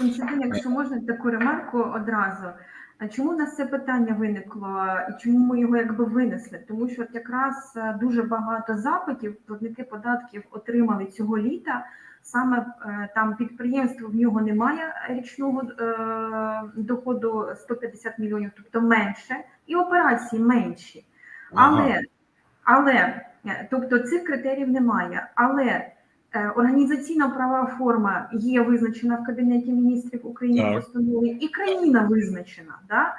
Константин, якщо можна таку ремарку одразу. А чому у нас це питання виникло і чому ми його якби винесли? Тому що от якраз е, дуже багато запитів платники податків отримали цього літа. Саме е, там підприємство в нього немає річного е, доходу 150 мільйонів, тобто менше, і операції менші. Але, але е, тобто цих критеріїв немає. Але е, організаційна права форма є визначена в Кабінеті міністрів України постанові, і країна визначена. Да?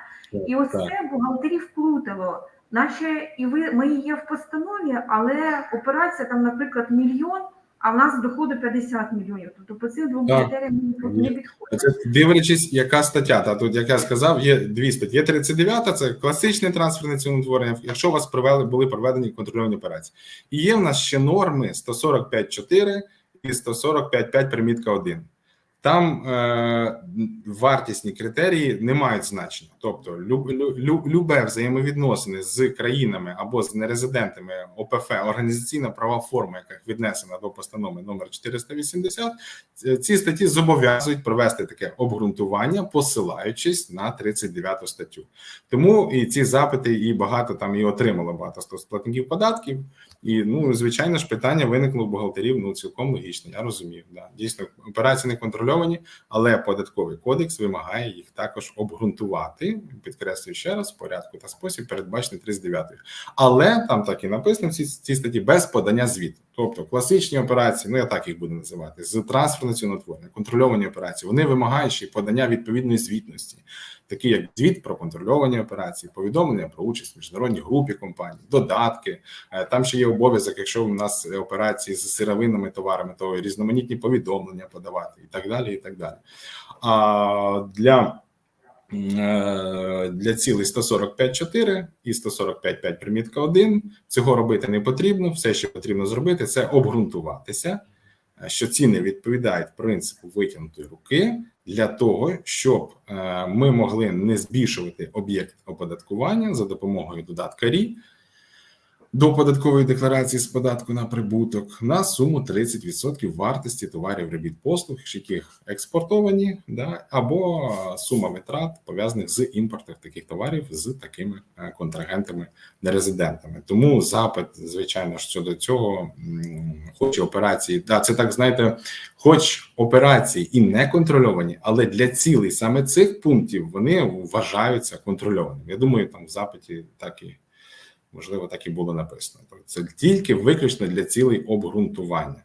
І ось Так. це бухгалтерів плутало. Наче і ви ми є в постанові, але операція там, наприклад, мільйон, а в нас доходи 50 мільйонів. Тобто по цим двом критеріям не підходить. Це дивлячись, яка стаття. Та тут, як я сказав, є дві статті. Є 39, це класичне трансферне ціноутворення, якщо у вас провели, були проведені контрольовані операції. І є в нас ще норми 145.4 і 145.5 примітка 1. Там е, вартісні критерії не мають значення. Тобто, люб, лю, любе взаємовідносини з країнами або з нерезидентами ОПФ, організаційна права форма, яка віднесена до постанови номер 480, Ці- статті зобов'язують провести таке обґрунтування, посилаючись на 39 статтю. Тому і ці запити, і багато там і отримало багато сто платників податків. І ну звичайно ж питання виникло у бухгалтерів. Ну цілком логічно. Я розумію. Да. Дійсно, операції не контрольовані, але податковий кодекс вимагає їх також обґрунтувати. Підкреслюю ще раз в порядку та спосіб, передбачений 39 Але там так і написано в цій, цій статті без подання звіту. Тобто класичні операції, ну я так їх буду називати, з трансферного ціноутворення, контрольовані операції, вони вимагають ще подання відповідної звітності, такі як звіт про контрольовані операції, повідомлення про участь в міжнародній групі компаній, додатки. Е, Там ще є обов'язок, якщо у нас операції з сировинними товарами, то різноманітні повідомлення подавати і так далі. І так далі. А для е, для цілей 145.4 і 145.5 примітка 1 цього робити не потрібно. Все, що потрібно зробити, це обґрунтуватися, що ціни відповідають принципу витягнутої руки для того, щоб е, ми могли не збільшувати об'єкт оподаткування за допомогою додатка РІ до податкової декларації з податку на прибуток на суму 30% вартості товарів робіт послуг, яких експортовані, да, або сума витрат пов'язаних з імпортом таких товарів з такими е, контрагентами нерезидентами. Тому запит, звичайно щодо цього, хоч операції, да, це так знаєте, хоч операції і не контрольовані, але для цілей саме цих пунктів вони вважаються контрольованими. Я думаю, там в запиті так і можливо так і було написано. Тобто Це тільки виключно для цілей обґрунтування.